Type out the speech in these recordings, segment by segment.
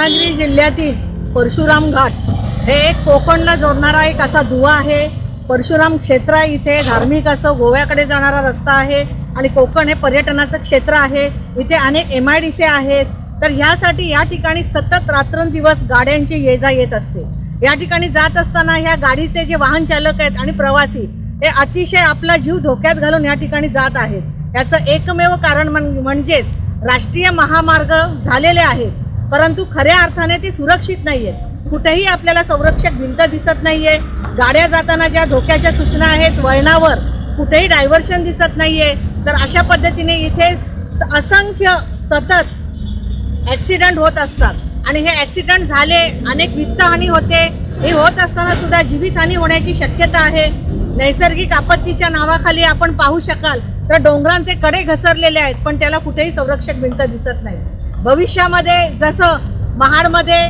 रत्नागिरी जिल्ह्यातील परशुराम घाट हे एक कोकणला जोडणारा एक असा दुवा आहे. परशुराम क्षेत्र आहे इथे धार्मिक असं गोव्याकडे जाणारा रस्ता आहे आणि कोकण हे पर्यटनाचं क्षेत्र आहे. इथे अनेक एम आय डी सी आहेत. तर ह्यासाठी या ठिकाणी सतत रात्रंदिवस गाड्यांची ये जा येत असते. या ठिकाणी जात असताना ह्या गाडीचे जे वाहन चालक आहेत आणि प्रवासी हे अतिशय आपला जीव धोक्यात घालून या ठिकाणी जात आहेत. याचं एकमेव कारण म्हणजेच राष्ट्रीय महामार्ग झालेले आहेत. परंतु खऱ्या अर्थाने ती सुरक्षित नाही आहेत कुठेही आपल्याला संरक्षक भिंत दिसत नाहीये. गाड्या जाताना ज्या धोक्याच्या सूचना आहेत वळणावर कुठेही डायव्हर्शन दिसत नाहीये. तर अशा पद्धतीने इथे असंख्य सतत ॲक्सिडंट होत असतात. आणि हे ॲक्सिडंट झाले अनेक वित्तहानी होते. हे होत असताना सुद्धा जीवितहानी होण्याची शक्यता आहे. नैसर्गिक आपत्तीच्या नावाखाली आपण पाहू शकाल. तर डोंगरांचे कडे घसरलेले आहेत पण त्याला कुठेही संरक्षक भिंत दिसत नाही. भविष्यामध्ये जसं महाडमध्ये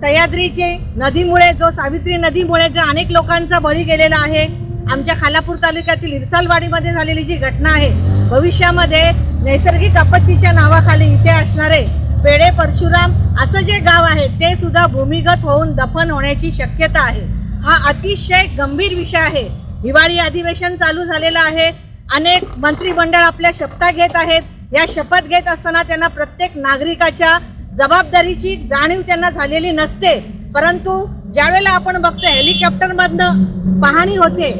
सह्याद्रीचे नदीमुळे जो सावित्री नदीमुळे जो अनेक लोकांचा बळी गेलेला आहे आमच्या खालापूर तालुक्यातील इरसालवाडीमध्ये झालेली जी घटना आहे भविष्यामध्ये नैसर्गिक आपत्तीच्या नावाखाली इथे असणारे पेडे परशुराम असं जे गाव आहे ते सुद्धा भूमिगत होऊन दफन होण्याची शक्यता आहे. हा अतिशय गंभीर विषय आहे. हिवाळी अधिवेशन चालू झालेलं आहे. अनेक मंत्रिमंडळ आपल्या शपथा घेत आहेत. या शपथ घेत असताना त्यांना प्रत्येक नागरिकाच्या जबाबदारीची जाणीव त्यांना झालेली नसते. परंतु ज्यावेळेला आपण बघतो हेलिकॉप्टरमधनं पाहणी होते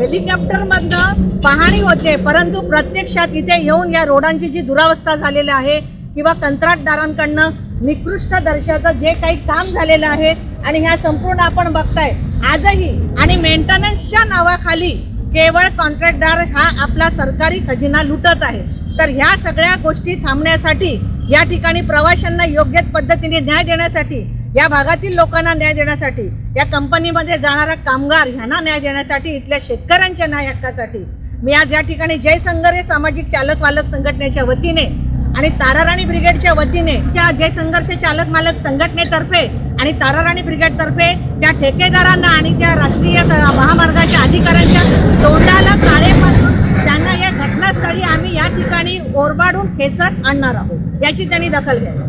हेलिकॉप्टरमधनं पाहणी होते परंतु प्रत्यक्षात इथे येऊन या रोडांची जी दुरावस्था झालेली आहे किंवा कंत्राटदारांकडनं निकृष्ट दर्जाचं जे काही काम झालेलं आहे आणि ह्या संपूर्ण आपण बघताय आजही आणि मेंटेनन्सच्या नावाखाली केवळ कॉन्ट्रॅक्टदार हा आपला सरकारी खजिना लुटत आहे. तर ह्या सगळ्या गोष्टी थांबण्यासाठी या ठिकाणी प्रवाशांना योग्य पद्धतीने न्याय देण्यासाठी या भागातील लोकांना न्याय देण्यासाठी या कंपनीमध्ये जाणारा कामगार ह्यांना न्याय देण्यासाठी इथल्या शेतकऱ्यांच्या न्याय हक्कासाठी मी आज या ठिकाणी जय संघर्ष सामाजिक चालक मालक संघटनेच्या वतीने आणि ताराराणी ब्रिगेडच्या वतीने च्या जय संघर्ष चालक मालक संघटनेतर्फे आणि ताराराणी ब्रिगेडतर्फे त्या ठेकेदारांना आणि त्या राष्ट्रीय महामार्गाच्या अधिकाऱ्यांच्या तोंडाला कोरबाडून ओरबाडून खेचत आणणार आहोत याची त्यांनी दखल घ्यावी.